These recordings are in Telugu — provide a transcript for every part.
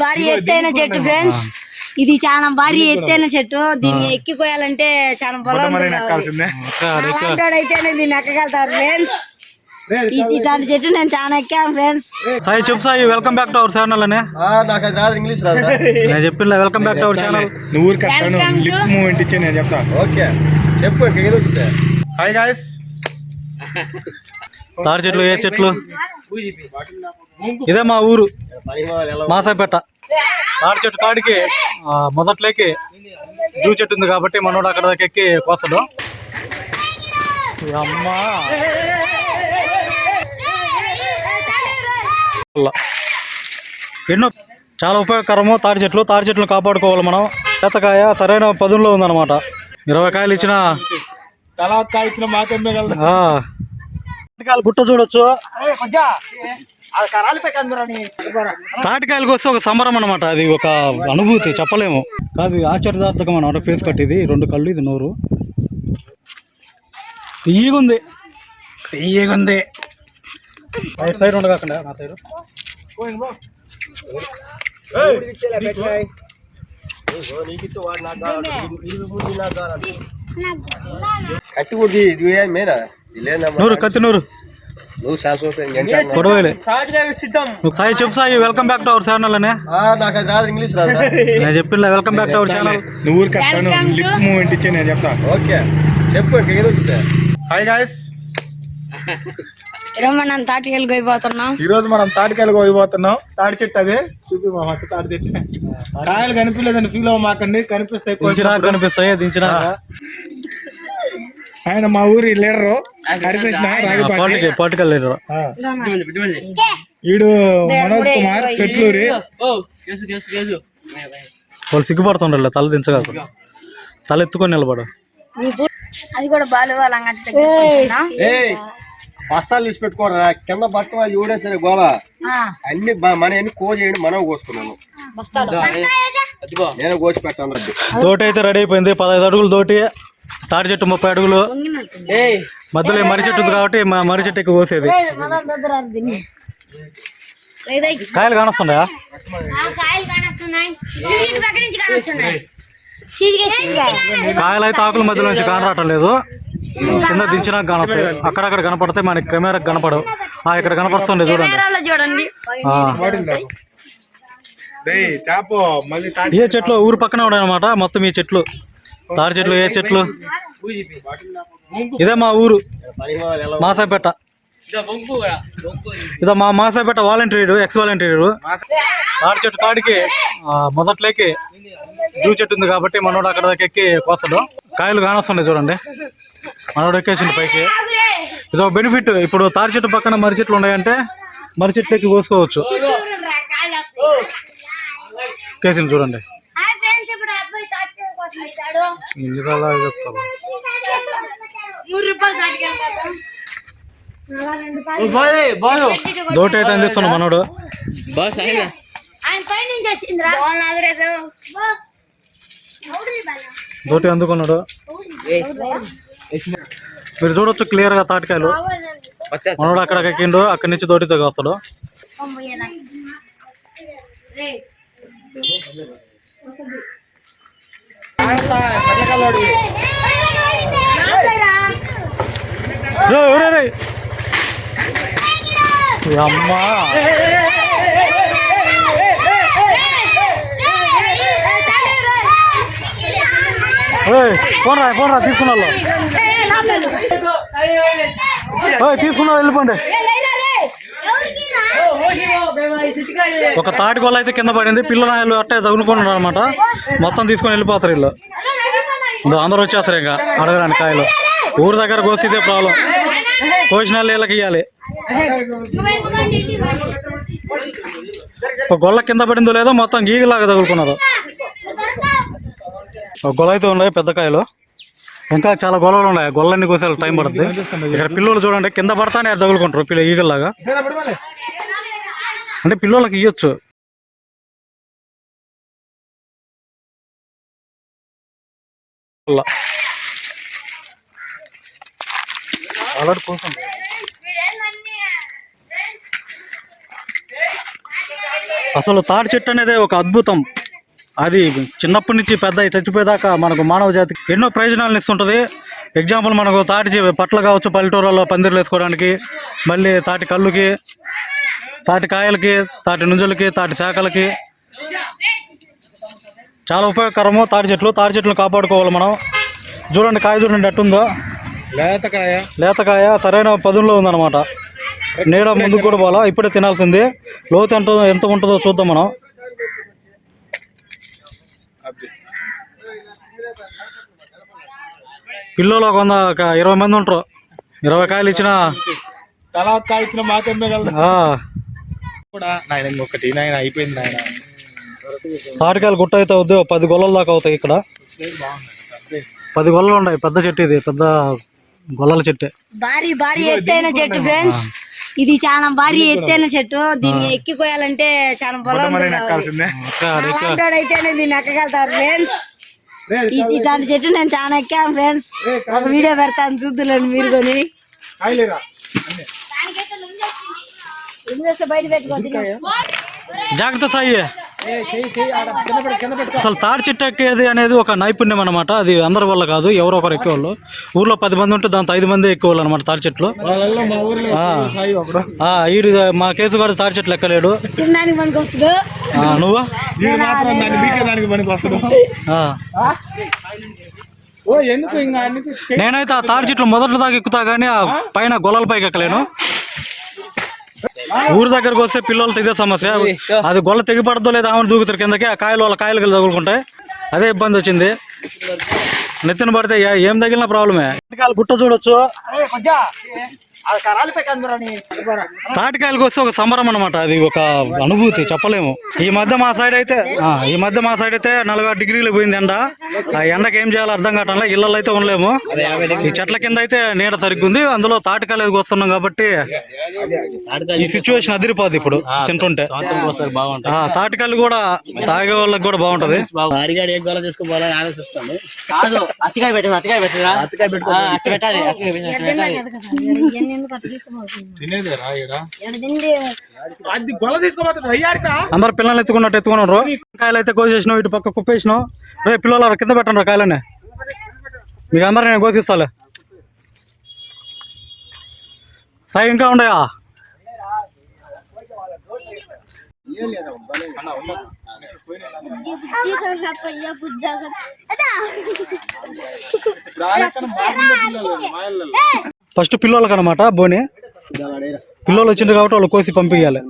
భారీ ఎత్తైన చెట్టు ఫ్రెండ్స్ ఇది చాలా భారీ ఎత్తైన చెట్టు. దీన్ని ఎక్కిపోయాలంటే చాలా బలం అయితేనే దీన్ని ఎక్కగలుగుతారు ఫ్రెండ్స్ ఇట్లాంటి చెట్టు నేను చాలా ఎక్కాను ఫ్రెండ్స్ సాయి చెప్పు Sai welcome back to our channel అనే. నాకు రాదు ఇంగ్లీష్ రాదు. నేను చెప్పిన welcome back to our channel నువ్వు లిప్ మూమెంట్ ఇచ్చే నేను చెప్తా. ఓకే. చెప్పు హాయ్ గాయస్ తాడి చెట్లు ఏ చెట్లు? ఇదే మా ఊరు. మాసాపేట. తాడి చెట్టు కాడికి మొదట్లోకి జూ చెట్టు ఉంది కాబట్టి మనోడు అక్కడ దాకా ఎక్కి కోసడు అమ్మా. ఎన్నో చాలా ఉపయోగకరము తాడి చెట్లు. తాడి చెట్లు కాపాడుకోవాలి మనం. చేతకాయ సరైన పదుల్లో ఉందన్నమాట. ఇరవై కాయలు ఇచ్చిన తలా కాల్చిన మాత్రమే కలదు ఆ, తాటికాయలు గుట్ట చూడొచ్చు. తాటికాయలకు వస్తే ఒక సంబరం అనమాట అది ఒక అనుభూతి చెప్పలేము. కాదు ఇది ఆశ్చర్యదార్థకం అనమాట ఫేస్ కట్ ఇది. రెండు కళ్ళు ఇది నోరు. తీయగుంది. తీయగుంది. రైట్ సైడ్ ఉండగాకుండా నా సైడ్ కట్టి కొద్ది ఇది. మేనా నూరు కత్తి నూరు. సాయి చెప్పు Sai welcome back to our channel అనే. నాకు రాదు ఇంగ్లీష్ రాదు. నేను చెప్పిన welcome back to our channel నువ్వు లిప్ మూమెంట్ ఇచ్చే నేను చెప్తా. ఓకే. చెప్పు హాయ్ గాయస్ ఈరోజు మనం తాటికెళ్ళి పోయిపోతున్నాం ఈ రోజు మనం తాటికాయలు పోయిపోతున్నాం తాడి చెట్టు అదే. చూపి మా మట్టి తాడి చెట్టు. కాయలు కనిపించలేదని ఫీల్ అవ్వమాకండి కనిపిస్తాయి కనిపిస్తాయి దించినా ఆయన మా ఊరి లీడరు హరికృష్ణ రాగిపాటి పాటికి పాటికల్ లేదు. ఆ. ఈడు మనోజ్ కుమార్ పెట్లూరి. వాళ్ళు సిగ్గుపడుతుండ్రు తల దించగలరు తల ఎత్తుకొని నిలబడు. అది కూడా బస్తాలు తీసి పెట్టుకోరా. కింద పట్టుకో ఎవడే సరే గోవా అన్ని మన అన్ని కోసేయండి మనం కోసుకున్నాను నేను కోసి పెట్టాను తోటి అయితే రెడీ అయిపోయింది. పదహైదు అడుగులు తోటి తాడి చెట్టు ముప్పై అడుగులు. మధ్యలో మర్రి చెట్టు ఉంది కాబట్టి మా మర్రి చెట్టు ఎక్కువ కోసేది. కాయలు కానొస్తుండయా కాయలు అయితే ఆకుల మధ్యలో నుంచి కానరావటం లేదు. కింద దించినా కానొస్తాయి. అక్కడక్కడ కనపడితే మనకి కెమెరాకి కనపడవు. ఆ ఇక్కడ కనపడుతుంది చూడండి. ఏ చెట్లు? ఊరు పక్కనే ఉన్నాయన్నమాట. మొత్తం ఈ చెట్లు. తాడి చెట్లు ఏ చెట్లు? ఇదే మా ఊరు. మాసాపేట. ఇదో మా మాసాపేట వాలంటీర్ ఎక్స్ వాలంటీరు. తాడి చెట్టు కాడికి మొదట్లోకి జూ చెట్టు ఉంది కాబట్టి మనోడు అక్కడ దాకా ఎక్కి కోసడు కాయలు కానొస్తుండే చూడండి. మనోడు ఎక్కేసిండు పైకి. ఇదో బెనిఫిట్. ఇప్పుడు తాడి చెట్టు పక్కన మర్రి చెట్లు ఉన్నాయంటే మర్రి చెట్లు ఎక్కి కోసుకోవచ్చు. ఎక్కేసిండు చూడండి. ఎందుకు అలా దోటి అయితే మనోడు. దోటి అందుకున్నాడు. మీరు చూడొచ్చు క్లియర్గా తాటికాయలు మనోడు అక్కడ ఎక్కిండు అక్కడి నుంచి దోటితో కాస్తాడు. రే, ఫోన్ రా ఫోన్ రా తీసుకున్నా తీసుకున్నా వెళ్ళిపోండి ఒక తాటి గొల్ల అయితే కింద పడింది. పిల్లలు అట్టే తగులుకున్నారు అనమాట మొత్తం తీసుకొని వెళ్ళిపోతారు వీళ్ళు. అందరూ వచ్చేస్తారు ఇంకా అడగడానికి కాయలు. ఊరు దగ్గర కోసితే ప్రాబ్లం. కోసిన నీళ్ళకి ఇవ్వాలి ఒక గొల్ల కింద పడిందో లేదో మొత్తం గీగలాగా తగులుకున్నారు. ఒక గొల్ల అయితే ఉన్నాయి పెద్ద కాయలు. ఇంకా చాలా గొల్లలు ఉన్నాయి. గొల్లన్ని కోసేలా టైం పడుతుంది ఇక్కడ పిల్లలు చూడండి కింద పడతానే తగులుకుంటారు పిల్ల ఈగల్లాగా అంటే పిల్లలకి ఇవ్వచ్చు అలర్ట్ కోసం. అసలు తాటి చెట్టు అనేది ఒక అద్భుతం. అది చిన్నప్పటి నుంచి పెద్ద చచ్చిపోయేదాకా మనకు మానవ జాతికి ఎన్నో ప్రయోజనాలను ఇస్తుంటుంది. ఎగ్జాంపుల్ మనకు తాటి పట్ల కావచ్చు పల్లెటూరులో పందిర్లు వేసుకోవడానికి మళ్ళీ తాటి కళ్ళుకి తాటి కాయలకి తాటి నుంజులకి తాటి శాఖలకి చాలా ఉపయోగకరము. తాటి చెట్లు తాటి చెట్లను కాపాడుకోవాలి మనం. చూడండి కాయ చూడండి ఎట్టుందో లేతకాయ లేతకాయ సరైన పదుల్లో ఉందన్నమాట. నీడ ముందుకు కూడా పోలా ఇప్పుడే తినాల్సింది. లోతు ఎంత ఎంత ఉంటుందో చూద్దాం మనం. పిల్లలు ఒక వంద ఇరవై మంది ఉంటారు. ఇరవై కాయలు ఇచ్చిన తలా ఇచ్చిన మాత్రమే కూడా నాయన ఇంకొకటి. నాయన అయిపోయింది నాయన. తాటికాయలు గుట్ట అయితే అవుద్ది. ఒక పది గొల్లల దాకా అవుతాయి ఇక్కడ. పది గొల్లలు ఉన్నాయి. పెద్ద చెట్టు ఇది. పెద్ద గొల్లల చెట్టే. భారీ భారీ ఎత్తైన చెట్టు ఫ్రెండ్స్. ఇది చాలా భారీ ఎత్తైన చెట్టు. దీన్ని ఎక్కిపోయాలంటే చాలా పొలం అయితేనే దీన్ని ఎక్కగలుగుతారు ఫ్రెండ్స్. ఈ ఇట్లాంటి చెట్టు నేను చాలా ఎక్కాను ఫ్రెండ్స్. ఒక వీడియో పెడతాను చూద్దులేండి మీరు కొని. జాగ్రత్త సాయి. అసలు తాడి చెట్టు ఎక్కేది అనేది ఒక నైపుణ్యం అనమాట అది అందరి వల్ల కాదు ఎవరో ఒకరు ఎక్కేవాళ్ళు. ఊర్లో పది మంది ఉంటే దాంతో ఐదు మంది ఎక్కేవాళ్ళు అనమాట తాడి చెట్లు. వాళ్ళల్లో మా ఊర్లో కాయ ఒకడు? ఆ, ఈడు మా కేసుగాడు తాడి చెట్లు ఎక్కలేడు. తినడానికి మనకు వస్తుంది ఆ, నువ్వా? వీడు మాత్రం దాన్ని మీకే దానికి పనికి వస్తాడు. ఆ. ఓ ఎందుకు ఇంకా ఎందుకు నేనైతే ఆ తాడి చెట్లు మొదటి దాకా ఎక్కుతా కానీ ఆ? పైన గొల్లల పైకి ఎక్కలేను. ఊరి దగ్గరకు వస్తే పిల్లలతో ఇదే సమస్య అది గొల్ల తెగిపడదో లేదా ఆమెను దూకుతారు. కిందకి ఆ కాయలు వాళ్ళ కాయలు కలిసి తగులుకుంటాయి అదే ఇబ్బంది వచ్చింది. నెత్తిన పడితే ఏ- తగిలిన ప్రాబ్లమే. గుట్ట చూడొచ్చు? తాటికాయలకు వస్తే ఒక సంబరం అనమాట అది ఒక అనుభూతి చెప్పలేము. ఈ మధ్య మా సైడ్ అయితే ఆ, ఈ మధ్య మా సైడ్ అయితే నలభై ఆరు డిగ్రీలు పోయింది ఎండ. ఆ ఎండకి ఏం చేయాలో అర్థం కావటంలో ఇళ్ళల్లో అయితే ఉండలేము. ఈ చెట్ల కింద అయితే నీడ సరిగ్గుంది అందులో తాటికాయలు వస్తున్నాం కాబట్టి ఈ సిచ్యువేషన్ అదిరిపోద్ది ఇప్పుడు తింటుంటే. ఆ, తాటికాయలు కూడా తాగే వాళ్ళకి కూడా బాగుంటది. కాదు పెట్టాలి పెట్టాలి అది గొల్ల తీసుకోబోతుంది అందరు పిల్లలు ఎత్తుకున్నట్టు ఎత్తుకున్నారు కాయలు అయితే కోసేసినావు ఇటు పక్క కుప్పేసినావు రే పిల్లలు కింద పెట్టండి కాయలని మీకు అందరు నేను కోసిస్తాలే. సాయి ఇంకా ఉండయా ఫస్ట్ పిల్లలకి అనమాట బోని. పిల్లలు వచ్చింది కాబట్టి వాళ్ళు కోసి పంపించాలి.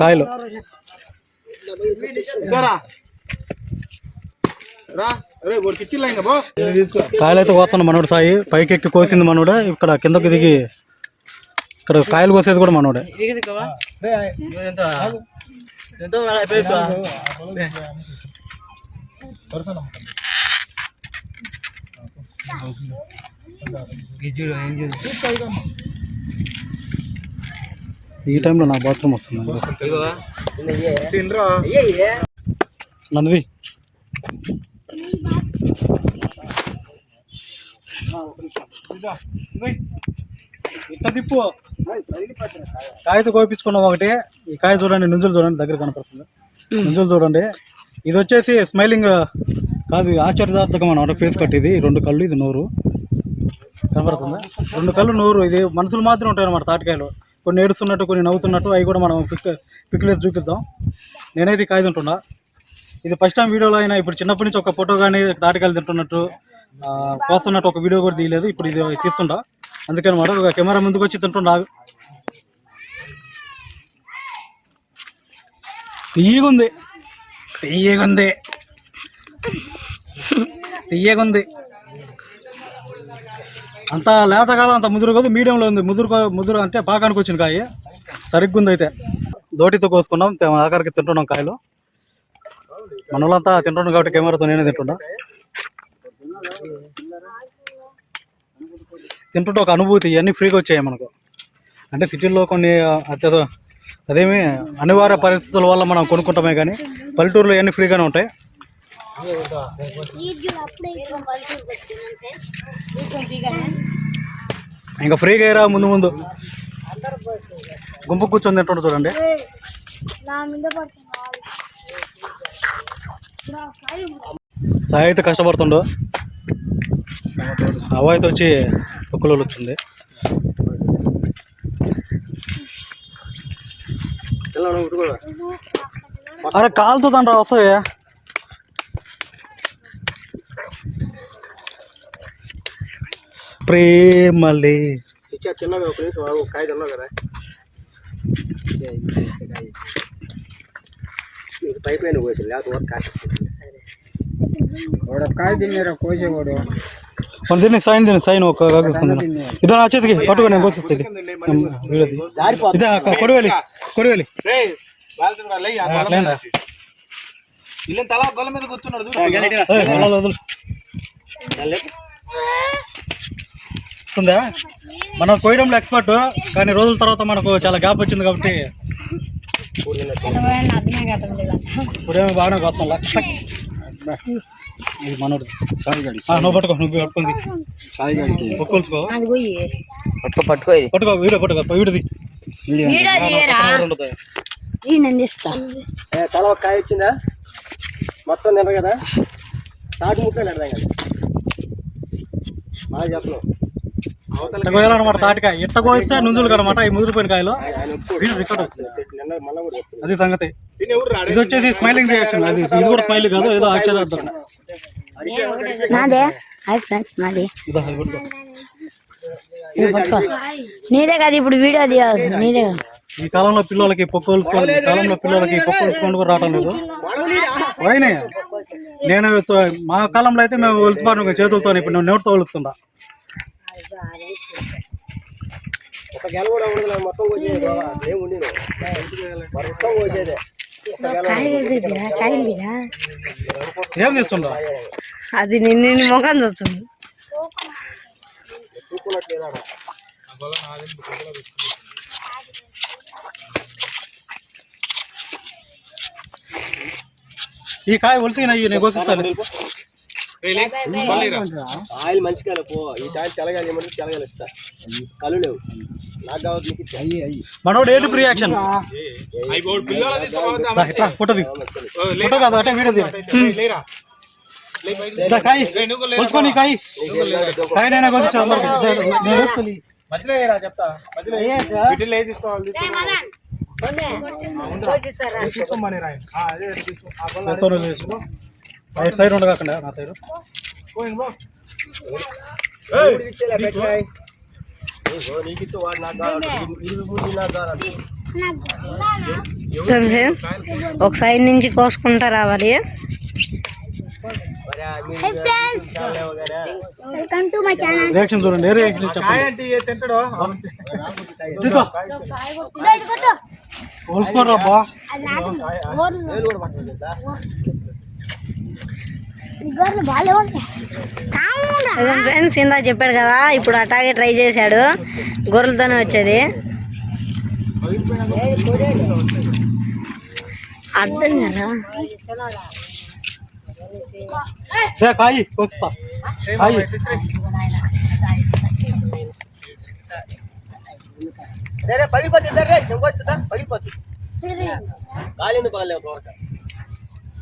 కాయలు. అయితే కోస్తాను మనోడు సాయి. పైకి ఎక్కి కోసింది మనోడే. ఇక్కడ కిందకి దిగి ఇక్కడ కాయలు కోసేది కూడా మనోడే. ఈ టైంలో నా బాత్రూమ్ వస్తుంది. తినరా? నంది ఇట్లా తిప్పు. కాయతో కోపించుకున్నాం ఒకటి. ఈ కాయ చూడండి నుంజులు చూడండి దగ్గర కనపడుతుంది. నుంజులు చూడండి. ఇది వచ్చేసి స్మైలింగ్ కాదు ఇది ఆశ్చర్యదార్థకం అన్నమాట ఫేస్ కట్ ఇది. రెండు కళ్ళు ఇది నోరు. కనబడుతుందా? రెండు కళ్ళు నోరు ఇది మనుషులు మాత్రం ఉంటాయి అన్నమాట తాటికాయలు. కొన్ని ఏడుస్తున్నట్టు కొన్ని నవ్వుతున్నట్టు అవి కూడా మనం పిక్ పిక్లేసి చూపిద్దాం. నేనైతే కాయ తింటున్నా. ఇది ఫస్ట్ టైం వీడియోలో అయినా ఇప్పుడు చిన్నప్పటి నుంచి ఒక ఫోటో కానీ తాటికాయలు తింటున్నట్టు కోస్తున్నట్టు ఒక వీడియో కూడా తీయలేదు ఇప్పుడు ఇది తీస్తుంటా అందుకనమాట ఒక కెమెరా ముందుకు వచ్చి తింటుండా తీయగుంది. తీయగుంది. తీయగుంది. అంత లేత కాదు అంత ముదురు కాదు మీడియంలో ఉంది. ముదురు ముదురు అంటే పాకానికి వచ్చిన కాయ. సరిగ్గా ఉంది అయితే దోటితో కోసుకున్నాం ఆఖరికి తింటున్నాం కాయలు. మనలంతా తింటున్నాం కాబట్టి కెమెరాతో నేనే తింటున్నా. తింటుంటే ఒక అనుభూతి ఇవన్నీ ఫ్రీగా వచ్చాయి మనకు. అంటే సిటీల్లో కొన్ని అత్యధ అదేమి అనివార్య పరిస్థితుల వల్ల మనం కొనుక్కుంటామే కానీ పల్లెటూరులో ఇవన్నీ ఫ్రీగానే ఉంటాయి. ఇంకా ఫ్రీగా ఏరా ముందు ముందు. గుంపు కూర్చొని తింటుండ్రు చూడండి. సాయి అయితే కష్టపడుతుండు. అవ అయితే వచ్చి ఒక్కలో వచ్చింది. అరే కాలుతో తండ్రి వస్తాయి ప్రేమలే. ఒక నిమిషం కాయ తిన్నావు కదా. నీకు లేకపోతే కాయ కాయ తిన్నారా కోసేవాడు చేతికి పట్టుకో నేను కోసిస్తుంది ఇదే అక్క, కొడివేలి కొడివేలి. అట్లేనా? ఇల్లు తల బల్ల మీద కూర్చున్నాడు చూడు. ఏయ్, అలా వదులు. వస్తుందా మనం కోయడంలో ఎక్స్పర్ట్ కానీ రోజుల తర్వాత మనకు చాలా గ్యాప్ వచ్చింది కాబట్టి. ఇప్పుడేమో బాగానే కోసం ఇది మనోడు నువ్వు పట్టుకో నువ్వు పట్టుకుంది సాయి గారికి పట్టుకోల్చుకో అది పోయి. పట్టుకో పట్టుకో వీడియో వీడిది తల ఒక కాయ వచ్చిందా మొత్తం నిండ కదా? తాటి ముక్క నిడదాం కదా. బాగా చెప్పను. కోయాలన్నమాట తాటికాయ. ఇట్ట కోయిస్తే నుంజులు కనమాట ఈ ముదిరిపోయిన కాయలు. రికార్డ్. అది సంగతి? ఇది వచ్చేది స్మైలింగ్ రియాక్షన్ అది ఇది కూడా స్మైల్ కాదు ఏదో ఆశ్చర్యార్థం నాదే? హాయ్ ఫ్రెండ్స్ నాది. నీదే కదా ఇప్పుడు వీడియో తీయాలి నీదే ఈ కాలంలో పిల్లలకి పొక్కోలుసుకోండి ఈ కాలంలో పిల్లలకి పొక్కోలుసుకోండి కూడా రావటం లేదు. అయినాయి నేను మా కాలంలో అయితే మేము ఒలిసిపాను చేతులతో ఇప్పుడు నేను నోటితో ఒలుస్తుండా. ఒక గెల కూడా ఉండదు మొత్తం వచ్చేది బాబా ఏం ఉండిను. మొత్తం వచ్చేదే ఏం అది నిన్ను ముఖం చూస్తుంది ఈ కాయ ఒలిసిన నేను కోసిస్తాను ఆయిల్ మంచిగా పో. ఈ టైం తెలగాలి ఏమంటే తెలగాలి ఇస్తా కళ్ళు లేవు. నాకు కావాలి నీకు ఇచ్చా. మనోడు ఏంటి రియాక్షన్ ఫోటో. ఫోటో కాదు అంటే వీడియో లేరా? కాయ. కాయ నేను అందరికి. మధ్యలో ఏరా చెప్తా. మధ్యలో ఏ. తీసుకోవాలి. తీసుకోమని రాయి. తీసుకో. రైట్ సైడ్ ఉండగాకుండా నా సైడ్ ఒక సైడ్ నుంచి కోసుకుంటా రావాలి. రియాక్షన్ చూడండి ఏ రియాక్షన్ కాయ చెప్పండి అంటే ఏ తింటాడో ఇదిగో ఒలుసుకోరా బా వేలు కూడా పట్టలేదు తెలుసా? ఫ్రెండ్స్ ఇందా చెప్పాడు కదా ఇప్పుడు అటాగే ట్రై చేశాడు. గొర్రెలతోనే వచ్చేది. అర్థం కదా? సరే పగిలిపోతుంది పగిలిపోతుంది. కాలింది పగలేవు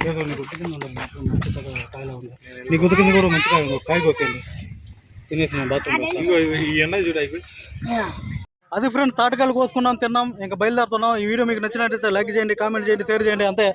నీ గుర్తు కింద మంచి- కాయలా ఉంది నీ గుర్తు కింద కూడా మంచి కాయ ఉంది. కాయ కోసేయండి బాత్రూమ్ చూడ అది ఫ్రెండ్ తాటకాయలు కోసుకున్నాం తిన్నాం ఇంకా బయలుదేరుతున్నాం ఈ వీడియో మీకు నచ్చినట్టయితే లైక్ చేయండి కామెంట్ చేయండి షేర్ చేయండి అంతే